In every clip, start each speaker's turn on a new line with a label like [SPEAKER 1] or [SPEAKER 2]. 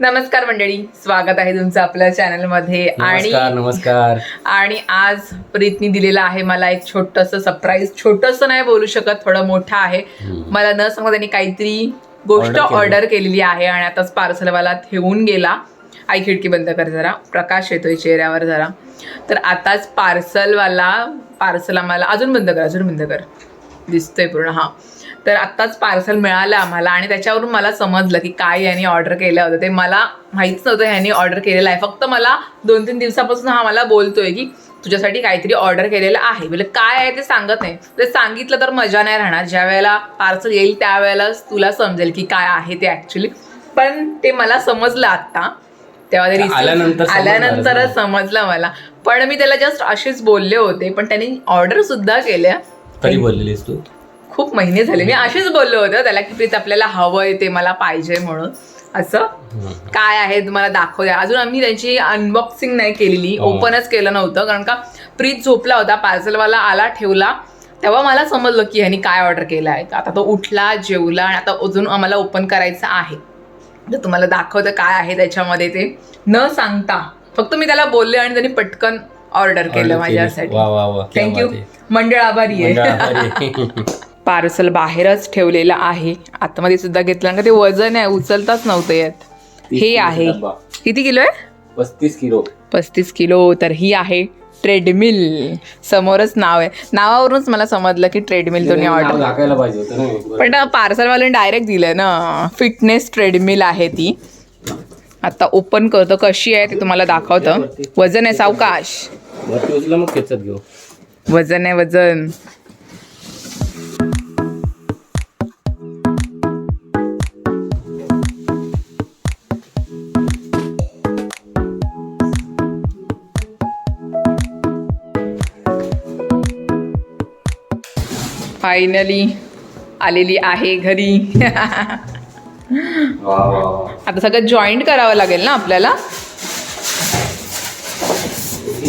[SPEAKER 1] नमस्कार मंडळी स्वागत आहे तुमचं आपल्या चॅनलमध्ये. आणि
[SPEAKER 2] नमस्कार नमस्कार.
[SPEAKER 1] आणि आज प्रीतनी दिलेला आहे मला एक छोटस सरप्राईज छोटस नाही बोलू शकत थोडं मोठं आहे. मला न सांगता त्यांनी काहीतरी गोष्ट. ऑर्डर केलेली आहे आणि आताच पार्सलवाला ठेवून गेला. आई खिडकी बंद कर जरा. प्रकाश येतोय चेहऱ्यावर जरा. तर आताच पार्सलवाला पार्सल आम्हाला अजून बंद कर अजून बंद कर. दिसतोय पूर्ण हा. तर आत्ताच पार्सल मिळालं आम्हाला आणि त्याच्यावरून मला समजलं की काय यांनी ऑर्डर केलं होतं. ते मला माहीत नव्हतं ह्यांनी ऑर्डर केलेलं आहे. फक्त मला दोन तीन दिवसापासून हा मला बोलतोय की तुझ्यासाठी काहीतरी ऑर्डर केलेलं आहे. म्हणजे काय आहे ते सांगत नाही. ते सांगितलं तर मजा नाही राहणार. ज्या वेळेला पार्सल येईल त्यावेळेलाच तुला समजेल की काय आहे ते ॲक्च्युली पण ते मला समजलं आत्ता. तेव्हा ते
[SPEAKER 2] आल्यानंतर
[SPEAKER 1] आल्यानंतरच समजलं मला. पण मी त्याला जस्ट असेच बोलले होते. पण त्यांनी ऑर्डर सुद्धा केल्या.
[SPEAKER 2] कधी बोललेलीस तू?
[SPEAKER 1] खूप महिने झाले. मी असेच बोललो होतं त्याला की प्रीत आपल्याला हवंय ते मला पाहिजे म्हणून. असं. काय आहे तुम्हाला दाखवूया अजून आम्ही त्यांची अनबॉक्सिंग नाही केलेली.
[SPEAKER 2] हो.
[SPEAKER 1] ओपनच केलं नव्हतं. कारण का प्रीत झोपला होता पार्सलवाला आला ठेवला. तेव्हा मला समजलं की ह्यांनी काय ऑर्डर केलं आहे. आता तो उठला जेवला आणि आता अजून आम्हाला ओपन करायचं आहे. तर तुम्हाला दाखवतं काय आहे त्याच्यामध्ये ते. न सांगता फक्त मी त्याला बोलले आणि त्यांनी पटकन ऑर्डर केलं. माझ्यासाठी. थँक्यू. मंडळ आभारी आहे. पार्सल बाहेरच ठेवलेलं आहे. आतमध्ये सुद्धा घेतलं का ते वजन आहे उचलताच नव्हतं यात. हे आहे. किती किलो आहे?
[SPEAKER 2] पस्तीस किलो.
[SPEAKER 1] पस्तीस किलो तर ही आहे ट्रेडमिल. समोरच नाव आहे. नावावरूनच मला समजलं की ट्रेडमिल तुम्ही ऑर्डर. पण पार्सलवाल्याने डायरेक्ट दिलं ना. फिटनेस ट्रेडमिल आहे ती. आता ओपन करतो. कशी आहे ते तुम्हाला दाखवतं. वजन आहे सावकाश. वजन आहे वजन. फायनली आलेली आहे घरी. आता सगळं जॉईंट करावं लागेल ना आपल्याला?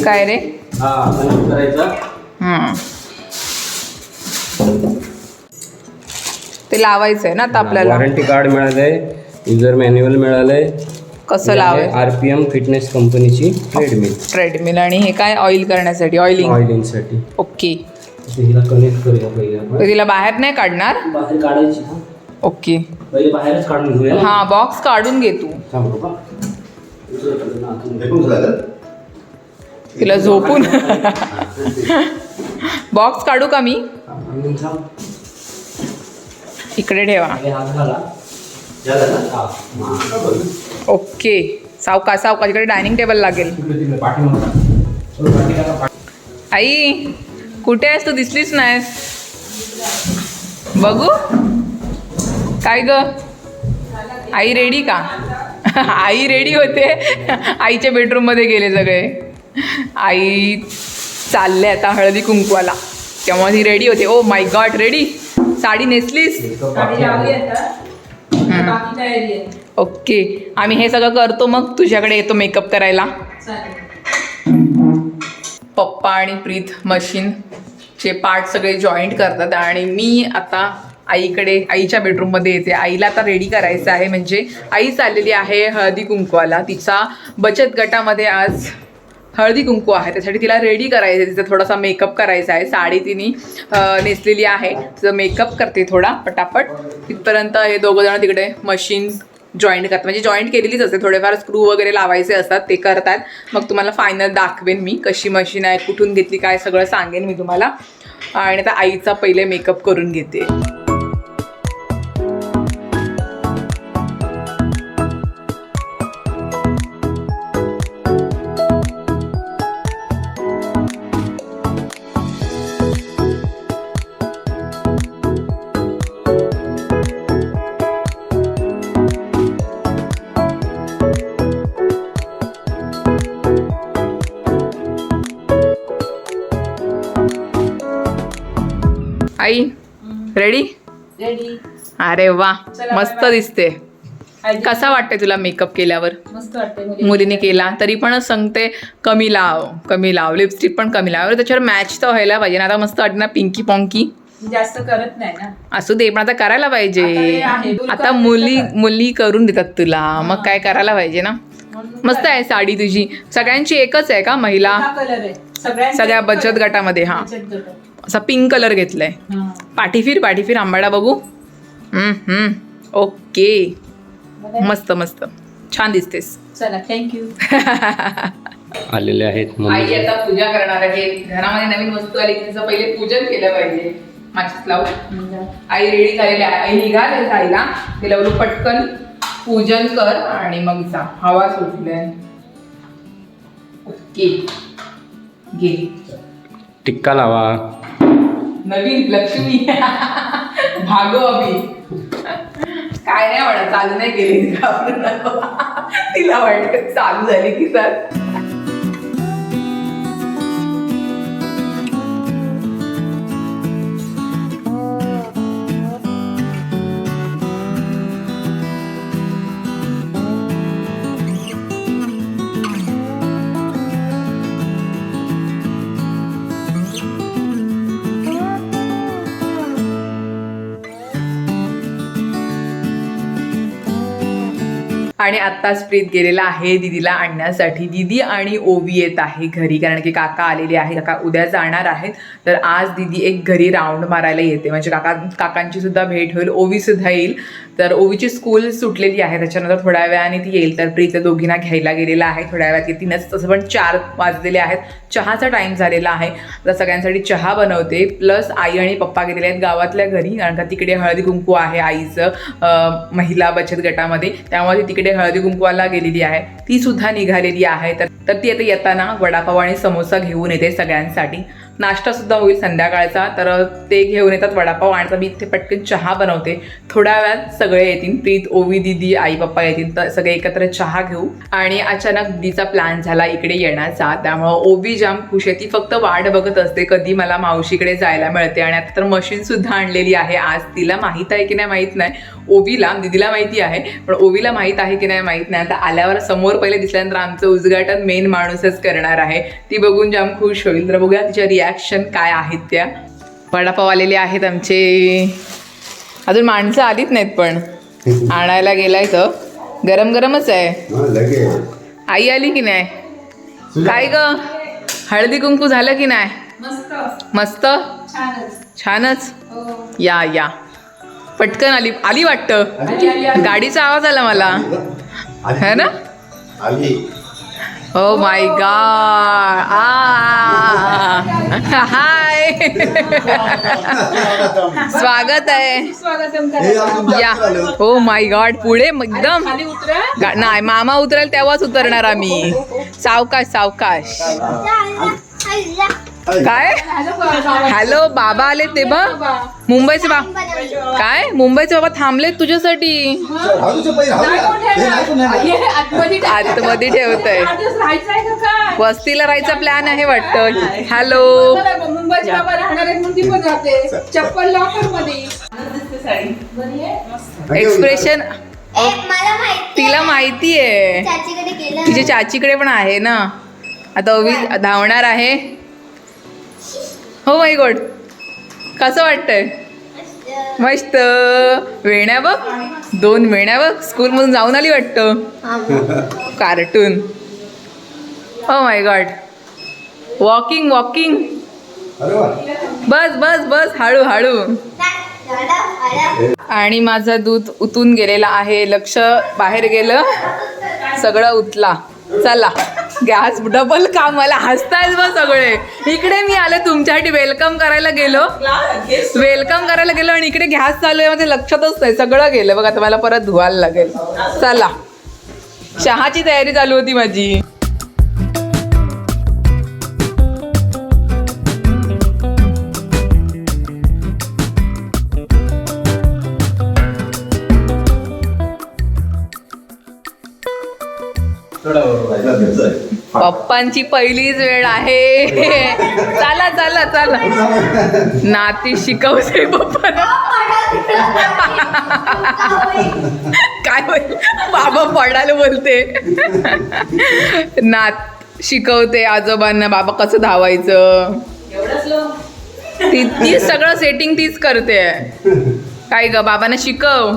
[SPEAKER 1] काय रे?
[SPEAKER 2] हा.
[SPEAKER 1] ते लावायचं आहे ना आता आपल्याला.
[SPEAKER 2] वॉरंटी कार्ड मिळालंय युजर मॅन्युअल मिळालंय.
[SPEAKER 1] कसं लावायचं?
[SPEAKER 2] आरपीएम फिटनेस कंपनीची ट्रेडमिल
[SPEAKER 1] ट्रेडमिल आणि हे काय? ऑइल करण्यासाठी ऑइलिंग
[SPEAKER 2] ऑइलिंगसाठी.
[SPEAKER 1] ओके
[SPEAKER 2] हिला कनेक्ट करूया पहिले आपण
[SPEAKER 1] तर तिला बाहेर नाही काढणार
[SPEAKER 2] बाहेर काढायची हा.
[SPEAKER 1] ओके
[SPEAKER 2] पहिले बाहेरच काढून घेऊया.
[SPEAKER 1] हा बॉक्स काढून घे तू
[SPEAKER 2] थांब बाबा.
[SPEAKER 1] तिला झोपून बॉक्स काढू का मी
[SPEAKER 2] आणि थांब.
[SPEAKER 1] इकडे ठेवा
[SPEAKER 2] हे हात घाला. हा. हा.
[SPEAKER 1] ओके सावका सावका इकडे डायनिंग टेबल लागेल
[SPEAKER 2] तिकडे तिकडे पाठीमागं टाक. पाठीमागं पाठ-
[SPEAKER 1] आई कुठे आहेस तू? दिसलीच नाहीस. बघू. काय ग? आई रेडी का? आई रेडी होते. आईच्या बेडरूममध्ये गेले सगळे. आई चालले आता हळदी कुंकवाला. तेव्हा ती रेडी होते. Oh my god ready sari नेसलीस? ओके आम्ही हे सगळं करतो मग. तुझ्याकडे येतो मेकअप करायला. पप्पा आणि प्रीत मशीनचे पार्ट सगळे जॉईंट करतात आणि मी आता आईकडे आईच्या बेडरूममध्ये येते. आईला आता रेडी करायचं आहे. म्हणजे आई चाललेली आहे हळदी कुंकवाला. तिचा बचत गटामध्ये आज हळदी कुंकू आहे. त्यासाठी तिला रेडी करायचं आहे. तिचा थोडासा मेकअप करायचा आहे. साडी तिने नेसलेली आहे. तिचं मेकअप करते थोडा पटापट. तिथपर्यंत हे दोघं जण तिकडे मशीन जॉईंट करतात. म्हणजे जॉईंट केलेलीच असते. थोडेफार स्क्रू वगैरे लावायचे असतात ते करतात. मग तुम्हाला फायनल दाखवेन मी कशी मशीन आहे कुठून घेतली काय सगळं सांगेन मी तुम्हाला. आणि आता आईचा पहिले मेकअप करून घेते. अरे वा
[SPEAKER 3] चला,
[SPEAKER 1] मस्त. दिसते. कसा वाटते तुला मेकअप केल्यावर?
[SPEAKER 3] मस्त वाटते
[SPEAKER 1] मुलीने केला. तरी पण सांगते कमी लाव कमी लाव. लिपस्टिक पण कमी लाव. अरे त्याच्यावर मॅच तर व्हायला पाहिजे. ना आता मस्त वाटते ना पिंकी पॉंकी
[SPEAKER 3] जास्त करत नाही ना?
[SPEAKER 1] असू दे पण आता करायला
[SPEAKER 3] आता हे
[SPEAKER 1] पाहिजे
[SPEAKER 3] आहे, बोल
[SPEAKER 1] आता? मुली मुली करून देतात तुला. मग काय करायला पाहिजे ना?
[SPEAKER 3] म्हणून
[SPEAKER 1] मस्त आहे साडी तुझी. सगळ्यांची एकच आहे का महिला?
[SPEAKER 3] हा कलर आहे. सगळ्यांचा
[SPEAKER 1] सगळ्या बचत. गटामध्ये हा.
[SPEAKER 3] बचत.
[SPEAKER 1] असा पिंक कलर घेतलाय.
[SPEAKER 3] हा.
[SPEAKER 1] पाठीफिर पाठीफिर आंबाडा बघू. ओके. मस्त मस्त. छान दिसतेस.
[SPEAKER 3] चला थँक्यू
[SPEAKER 2] आलेले आहेत
[SPEAKER 1] आई आता पूजा करणार आहे. घरामध्ये नवीन वस्तू आली की तिचं पहिले पूजन केलं पाहिजे. माचीस लावून आई रेडी झालेली आहे. आई निघाले जायला तिला बोलू पटकन पूजन कर आणि मग जा. हवा सुटलाय. ओके. घे.
[SPEAKER 2] टिक्का लावा.
[SPEAKER 1] नवीन लक्ष्मी. भागो अभि काय नाही म्हणा चालू नाही गेली तिला वाटत चालू झाली की तर आणि आत्ताच प्रीत गेलेला आहे दिदीला आणण्यासाठी. दिदी आणि ओवी येत आहे घरी कारण की काका आलेले आहे काका उद्या जाणार आहेत. तर आज दिदी एक घरी राऊंड मारायला येते. म्हणजे काका काकांची सुद्धा भेट होईल ओवी सुद्धा येईल. तर ओवीची स्कूल सुटलेली आहे. त्याच्यानंतर थोड्या वेळाने ती येईल. तर प्रीत दोघींना घ्यायला गेलेला आहे. थोड्या वेळात तीनच तसं पण चार वाजलेले आहेत. चहाचा टाईम झालेला आहे. तर सगळ्यांसाठी चहा बनवते. प्लस आई आणि पप्पा गेलेले आहेत गावातल्या घरी. कारण का तिकडे हळदी कुंकू आहे आईचं महिला बचत गटामध्ये. त्यामुळे तिकडे हळदी कुंकवाला गेलेली आहे. ती सुद्धा निघालेली आहे. तर तर ती आता येताना वडापाव आणि समोसा घेऊन येते सगळ्यांसाठी. नाश्ता सुद्धा होईल संध्याकाळचा. तर ते घेऊन येतात वडापाव आणि मी इथे पटकन चहा बनवते. थोड्या वेळात सगळे येतील. प्रीत ओवी दिदी आई पप्पा येतील. तर सगळे एकत्र चहा घेऊ. आणि अचानक दिदीचा प्लॅन झाला इकडे येण्याचा. त्यामुळं ओवी जाम खुश आहे. ती फक्त वाट बघत असते कधी मला मावशीकडे जायला मिळते. आणि आता तर मशीन सुद्धा आणलेली आहे. आज तिला माहीत आहे की नाही माहीत नाही. ओवीला दिदीला माहिती आहे. पण ओवीला माहीत आहे की नाही माहीत नाही. आता आल्यावर समोर पहिले दिसल्यानंतर आमचं उद्घाटन मेन माणूसच करणार आहे. ती बघून जाम खुश होईल. तर बघूया तिच्या रिॲक्शन काय आहेत त्या? वडापाव आलेले आहेत आमचे. अजून माणसं आलीच नाहीत पण. आणायला गेलाय तर गरम गरमच आहे.
[SPEAKER 4] हा,
[SPEAKER 1] आई आली की नाही? काय ग? हळदी कुंकू झालं की नाही?
[SPEAKER 3] मस्त.
[SPEAKER 1] मस्त?
[SPEAKER 3] छानच.
[SPEAKER 1] छानच?
[SPEAKER 3] हो.
[SPEAKER 1] या या. पटकन आली आली वाटतं. गाडीचा आवाज आला मला. है ना?
[SPEAKER 4] आली.
[SPEAKER 1] ओ माय गॉड हाय स्वागत आहे
[SPEAKER 4] हे
[SPEAKER 1] माय गॉड पुढे एकदम नाही मामा उतरेल तेव्हाच उतरणार आम्ही सावकाश सावकाश काय? हॅलो बाबा आले ते बघ मुंबईचे बा काय? मुंबईचे बाबा थांबले तुझ्यासाठी.
[SPEAKER 4] हे
[SPEAKER 3] आतमध्ये का काय
[SPEAKER 1] वस्तीला राहायचा प्लॅन आहे वाटतं. हॅलो
[SPEAKER 3] आहे?
[SPEAKER 1] एक्सप्रेशन तिला माहिती आहे. तिच्या चाचीकडे पण आहे ना. आता धावणार आहे. हो माय गॉड कसं वाटतंय? मस्त. वेण्या बघ. दोन वेण्या बघ. स्कूलमधून जाऊन आली वाटतं. कार्टून. हो माय गॉड वॉकिंग वॉकिंग बस बस बस. हळू हळू. आणि माझं दूध उतून गेलेलं आहे. लक्ष बाहेर गेलं. सगळं उतला. चला. गॅस डबल काम मला हसतायच बा सगळे. इकडे मी आले तुमच्यासाठी वेलकम करायला गेलो. वेलकम करायला गेलो आणि इकडे गॅस चालू आहे माझ्या लक्षातच नाही. सगळं गेलं. बघा तुम्हाला परत धुवायला लागेल. चला. चहाची तयारी चालू होती माझी. पप्पांची पहिलीच वेळ आहे. चला चला चला. नाती शिकवते पप्पा काय होईल? बाबा पडायला बोलते. नात शिकवते आजोबांना बाबा कसं धावायचं? ती ती सगळं सेटिंग तीच करते. काय ग बाबांना शिकव.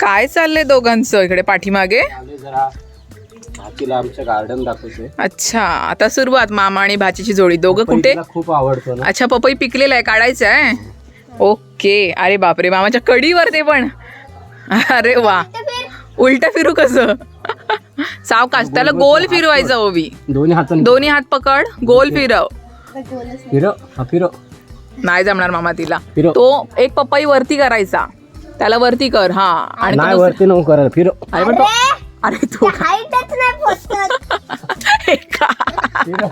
[SPEAKER 1] काय चाललंय दोघांचं इकडे पाठीमागे?
[SPEAKER 2] जरा भाचीला आमच्या गार्डन दाखवते
[SPEAKER 1] अच्छा आता सुरुवात मामा आणि भाचीची जोडी. दोघं कुठे?
[SPEAKER 2] खूप आवडतो ना.
[SPEAKER 1] अच्छा पपई पिकलेला आहे काढायचं आहे? ओके. अरे बापरे मामाच्या कडीवर ते पण. अरे वा. उलट फिरू कसं? सावकाश त्याला गोल फिरवायचं ओवी
[SPEAKER 2] दोन्ही हाताने
[SPEAKER 1] दोन्ही हात पकड गोल फिरव.
[SPEAKER 2] फिरो हा फिरो
[SPEAKER 1] नाही जमणार मामा तिला.
[SPEAKER 2] फिरव.
[SPEAKER 1] तो एक पपई वरती करायचा. त्याला वरती कर हा. आणि तो
[SPEAKER 2] नाही
[SPEAKER 1] दुसरा-
[SPEAKER 2] वरती नको करायला फिरो
[SPEAKER 1] अरे! पण तो अरे तो
[SPEAKER 5] हाईटच नाही पोचत.
[SPEAKER 1] एका.
[SPEAKER 2] फिरो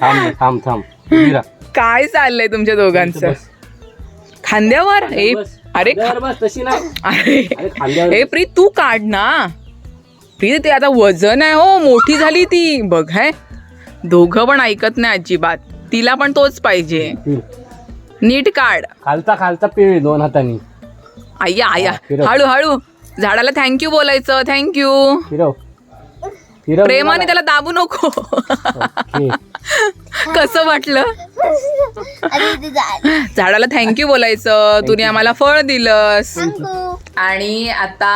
[SPEAKER 2] थांब थांब थांब. उभी राहा.
[SPEAKER 1] काय चाललंय तुमच्या दोघांचं?
[SPEAKER 2] बस.
[SPEAKER 1] खांद्यावर?
[SPEAKER 2] बस.
[SPEAKER 1] अरे
[SPEAKER 2] खांद्यावर बस तशी नाही.
[SPEAKER 1] अरे
[SPEAKER 2] अरे खांद्यावर
[SPEAKER 1] हे प्रीत तू काढ ना. प्रीत ते आता वजन आहे हो मोठी झाली ती. बघ है. दोघं पण ऐकत नाही अजिबात. तिला पण तोच पाहिजे. नीट काढ.
[SPEAKER 2] खालचा खालचा पिळ दोन हातानी.
[SPEAKER 1] आया आया.
[SPEAKER 2] हा, फिरव.
[SPEAKER 1] हळू हळू. झाडाला थँक्यू बोलायचं. थँक्यू
[SPEAKER 2] फिरव फिरव
[SPEAKER 1] प्रेमाने त्याला दाबू नको.
[SPEAKER 2] ओके.
[SPEAKER 1] कसं वाटलं. झाडाला थँक्यू बोलायचं. तुम्ही आम्हाला फळ दिलंस. आणि आता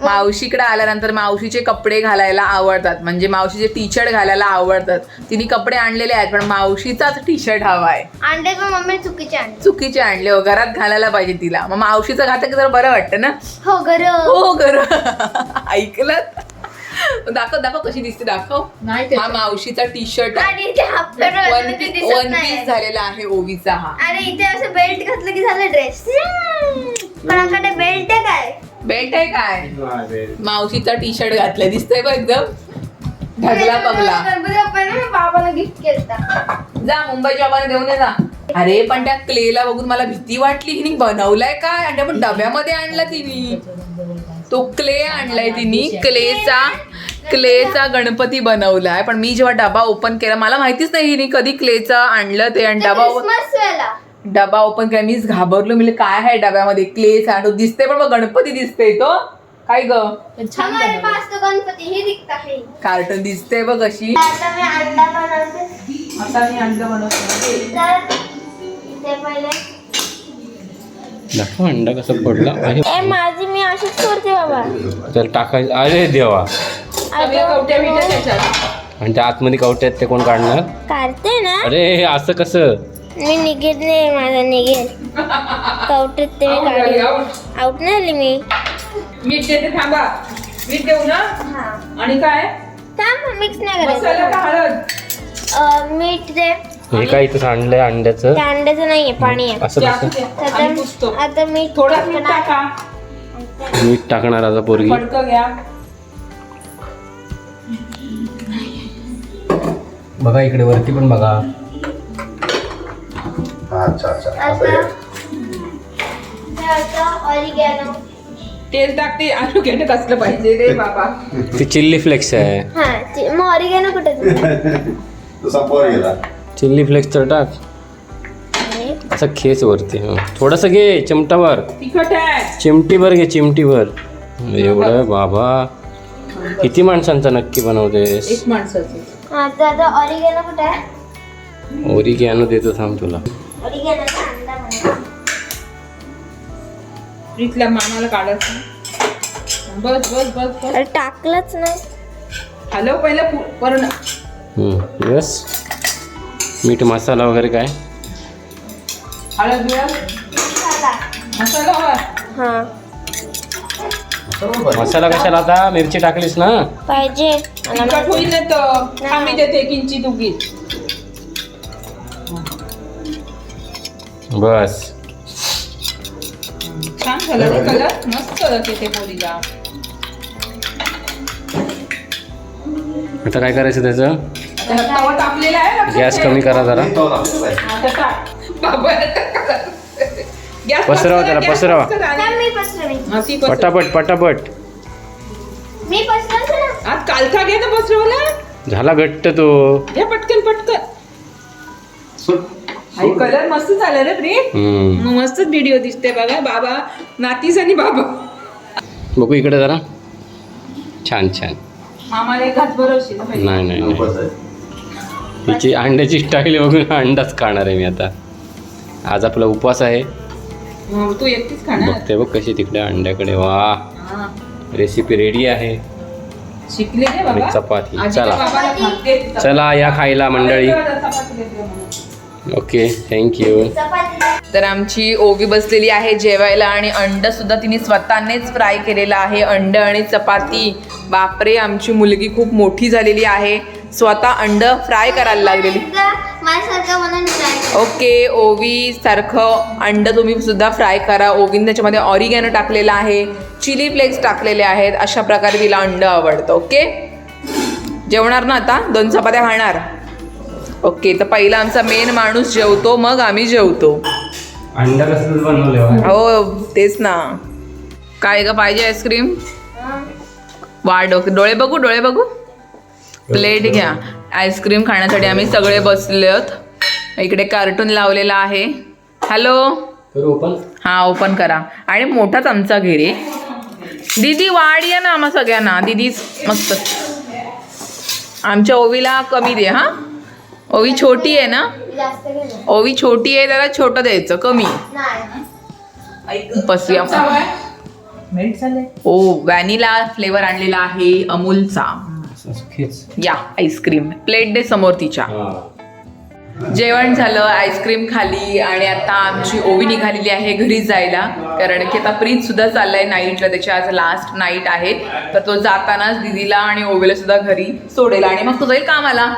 [SPEAKER 1] मावशीकडे आल्यानंतर मावशीचे कपडे घालायला आवडतात. म्हणजे मावशीचे टी शर्ट घालायला आवडतात. तिने कपडे आणलेले आहेत पण मावशीचाच टी शर्ट हवाय
[SPEAKER 5] अंडे पण मम्मी चुकीचे आणले.
[SPEAKER 1] चुकीचे आणले हो घरात घालायला पाहिजे तिला. मग मावशीचं घातलं की जरा बरं वाटतं ना?
[SPEAKER 5] हो गर
[SPEAKER 1] हो गर ऐकलं दाखव दाखव कशी दिसते दाखव. हा मावशीचा टी शर्ट
[SPEAKER 5] आणि इथे हाफ पॅन्ट
[SPEAKER 1] वन
[SPEAKER 5] घातलं ते दिसत
[SPEAKER 1] वन
[SPEAKER 5] नाही.
[SPEAKER 1] पीस झालेला आहे ओवीचा हा.
[SPEAKER 5] आणि इथे असं बेल्ट घातलं की झालं ड्रेस कोणाकडे बेल्ट आहे काय?
[SPEAKER 1] बेल्ट आहे काय? मावशीचा टी शर्ट घातलाय दिसतंय बघ एकदम. ढगला पगला
[SPEAKER 5] गणपती बाप्पाने मी बाबाला गिफ्ट केलता.
[SPEAKER 1] जा मुंबईच्या बाबाने देऊन ये जा अरे पण त्या क्लेला बघून मला भीती वाटली हिने बनवलाय काय? आणि पण डब्यामध्ये आणला तिने. तो क्ले आणलाय तिने क्लेचा. क्लेचा गणपती बनवलाय पण मी जेव्हा डबा ओपन केला मला माहितीच नाही हिने कधी क्लेचा आणलं ते आणि डबा
[SPEAKER 5] वेळेला.
[SPEAKER 1] डबा ओपन केला मीच घाबरलो म्हणजे काय आहे डब्यामध्ये? क्लेचा आणि तो दिसते पण मग गणपती दिसते तो. काय ग?
[SPEAKER 5] हमारे पास तो गणपती ही दिखता है.
[SPEAKER 1] कार्टून दिसते बघ अशी.
[SPEAKER 5] आता मी अंडा बनवते.
[SPEAKER 1] आता मी अंड बनवते.
[SPEAKER 5] तर इथे पहिले.
[SPEAKER 2] दाखव अंडा कसं पडला. अरे
[SPEAKER 5] ए माझी मी अशीच करते बाबा.
[SPEAKER 2] तर टाकायचं. अरे देवा.
[SPEAKER 1] सगळ्या कवट्या बिट्या त्याच्यात.
[SPEAKER 2] आणि त्या आतमध्ये कवटे आहेत ते कोण काढणार?
[SPEAKER 5] काढते ना.
[SPEAKER 2] अरे हे असं कसं?
[SPEAKER 5] मी निघेल नाही माझा निघेल. कवटेत ते मी काढेल. आउट नाही आली मी.
[SPEAKER 1] मीठ देते थांबा. मीठ देऊ ना?
[SPEAKER 5] हा.
[SPEAKER 1] आणि काय?
[SPEAKER 5] थांब मिक्स नाही
[SPEAKER 1] मसाला का
[SPEAKER 5] करायचं
[SPEAKER 1] हळद?
[SPEAKER 5] अं, मीठ दे.
[SPEAKER 2] हे काय इथं सांडलंय अंड्याचं?
[SPEAKER 5] त्या अंड्याचं नाहीये पाणी आहे
[SPEAKER 2] असं
[SPEAKER 1] जास्त
[SPEAKER 2] कसं?
[SPEAKER 1] द्या. आणि पुसतो.
[SPEAKER 5] आता आता मीठ
[SPEAKER 1] थोडा मीठ टाका.
[SPEAKER 2] मीठ टाकणार आता पोरगी.
[SPEAKER 1] फडकं घ्या.
[SPEAKER 2] बघा इकडे वरती पण बघा.
[SPEAKER 4] अच्छा अच्छा. असं
[SPEAKER 1] तेल टाकते आलू घेणं कसलं पाहिजे रे बाबा?
[SPEAKER 2] ती चिल्ली फ्लेक्स आहे.
[SPEAKER 5] हा ती- मग ऑरिगॅनो कुठे
[SPEAKER 4] गेला.
[SPEAKER 2] चिल्ली फ्लेक्स तर टाक.
[SPEAKER 5] अरे,
[SPEAKER 2] असं खेच वरती हं. थोडंसं घे चिमटावर
[SPEAKER 1] तिखट आहे.
[SPEAKER 2] चिमटीभर घे चिमटीभर. एवढं बाबा. किती माणसांचा नक्की बनवतेस?
[SPEAKER 1] एक माणसाची.
[SPEAKER 5] हा तर आता ऑरिगॅनो कुठे आहे?
[SPEAKER 2] ओरी घ्यानं देतो थांब तुला.
[SPEAKER 5] ऑरिगॅनोचा अंडा बनवा
[SPEAKER 1] मामाला काढायचं बस बस बस बस.
[SPEAKER 5] अरे टाकलंच नाही.
[SPEAKER 1] हॅलो पहिलं
[SPEAKER 2] हं, बस मीठ मसाला वगैरे काय?
[SPEAKER 1] हळद. मसाला.
[SPEAKER 5] हा.
[SPEAKER 2] मसाला कशाला आता मिरची टाकलीस ना
[SPEAKER 5] पाहिजे मला
[SPEAKER 1] तिखट होईल ना तर
[SPEAKER 5] नाही.
[SPEAKER 1] आम्ही देते किंचित
[SPEAKER 2] बस
[SPEAKER 1] छान कलर आहे कलर मस्त येते पोरीला
[SPEAKER 2] आता काय करायचं त्याचं
[SPEAKER 1] आता तवा तापलेला आहे लक्षात
[SPEAKER 2] गॅस. कमी करा जरा.
[SPEAKER 1] आता टाक. बाबा, आता. गॅस
[SPEAKER 2] पसरवा त्याला,
[SPEAKER 1] गॅस
[SPEAKER 2] पसरवा.
[SPEAKER 1] आणि-
[SPEAKER 5] मी पसरवी
[SPEAKER 1] हा, ती पसरव.
[SPEAKER 2] पटापट पटापट.
[SPEAKER 5] मी पसरवते ना
[SPEAKER 1] आज कालचा घे तर पसरवला.
[SPEAKER 2] झाला घट्ट तो.
[SPEAKER 1] घ्या पटकन पटकन. आई कलर मस्त झाला रे प्रिय
[SPEAKER 2] हम्म.
[SPEAKER 1] मग मस्तच व्हिडिओ दिसते बघा. बाबा नातीस आणि बाबा.
[SPEAKER 2] बघू इकडे जरा. छान छान.
[SPEAKER 1] मामाला एक घात भरवशील.
[SPEAKER 2] नाही नाही नाही. तिची अंड्याची स्टाईल बघून अंडाच खाणार आहे मी आता. आज आपला उपवास आहे.
[SPEAKER 1] तू एकटीच खाणार?
[SPEAKER 2] बघते बघ कशी तिकडे अंड्याकडे. वा.
[SPEAKER 1] हा.
[SPEAKER 2] रेसिपी रेडी आहे.
[SPEAKER 1] शिकले रे
[SPEAKER 2] आणि
[SPEAKER 1] बाबा
[SPEAKER 2] चपाती.
[SPEAKER 1] आजीच्या
[SPEAKER 2] चला.
[SPEAKER 1] बाबाला खाते.
[SPEAKER 2] चला या खायला मंडळी.
[SPEAKER 1] चपाती देते म्हणून.
[SPEAKER 2] ओके थँक्यू
[SPEAKER 1] तर आमची ओवी बसलेली आहे जेवायला आणि अंड सुद्धा तिने स्वतःनेच फ्राय केलेलं आहे. अंड आणि चपाती. बापरे आमची मुलगी खूप मोठी झालेली आहे. स्वतः अंड फ्राय करायला लागलेली.
[SPEAKER 5] माझ्यासारखं म्हणून try
[SPEAKER 1] ओके ओवी सारखं अंड तुम्ही सुद्धा फ्राय करा. ओवीन त्याच्यामध्ये ऑरिगॅनो टाकलेलं आहे चिली फ्लेक्स टाकलेले आहेत अशा प्रकारे तिला अंड आवडतं ओके? जेवणार ना आता? दोन चपात्या खाणार? ओके तर पहिला आमचा मेन माणूस जेवतो मग आम्ही जेवतो.
[SPEAKER 2] अंडा कसं बनवलं
[SPEAKER 1] हो तेच ना. काय ग पाहिजे आईस्क्रीम वा डोके डोळे बघू डोळे बघू? प्लेट घ्या. आईस्क्रीम खाण्यासाठी आम्ही सगळे बसलेत. इकडे कार्टून लावलेला आहे. हॅलो?
[SPEAKER 2] ओपन.
[SPEAKER 1] हा ओपन करा. आणि मोठाच आमचा घे रे. दीदी वाढ या ना आम्हा सगळ्यांना. दीदी मस्त. आमच्या ओवीला कमी दे हा? ओवी छोटी आहे ना. ओवी छोटी आहे त्याला छोटं द्यायचं कमी.
[SPEAKER 5] नाही
[SPEAKER 1] बसूया ओ व्हॅनिला फ्लेवर आणलेला आहे अमूलचा.
[SPEAKER 2] खेच.
[SPEAKER 1] या आईस्क्रीम. प्लेट दे समोर तिच्या. जेवण झालं आईस्क्रीम खाली आणि आता आमची ओवी निघालेली आहे घरी जायला. कारण की आता प्रीत सुद्धा चाललाय नाईटला त्याची आज लास्ट नाईट आहे. तर तो जातानाच दिदीला आणि ओवीला सुद्धा घरी सोडेल आणि मग तो जाईल कामाला.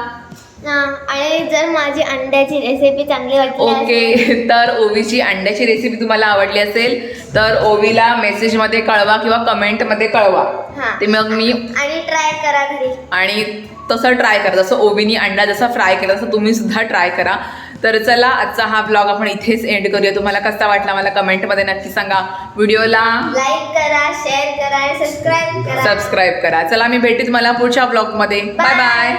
[SPEAKER 5] आणि जर माझी अंड्याची रेसिपी चांगली वाटली
[SPEAKER 1] ओके तर ओवीची अंड्याची रेसिपी तुम्हाला आवडली असेल तर ओवीला मेसेजमध्ये कळवा किंवा कमेंटमध्ये कळवा.
[SPEAKER 5] हा.
[SPEAKER 1] ते मग मी
[SPEAKER 5] आणि ट्राय करा घरी.
[SPEAKER 1] आणि तसं ट्राय करा जसं ओवीनी अंडा जसा फ्राय केला तसं तुम्ही सुद्धा ट्राय करा. तर चला आजचा हा ब्लॉग आपण इथेच एंड करूया. तुम्हाला कसा वाटला मला कमेंटमध्ये नक्की सांगा. व्हिडिओला
[SPEAKER 5] लाईक करा शेअर करा आणि सबस्क्राईब करा.
[SPEAKER 1] सबस्क्राईब करा. चला मी भेटते तुम्हाला पुढच्या ब्लॉगमध्ये बाय बाय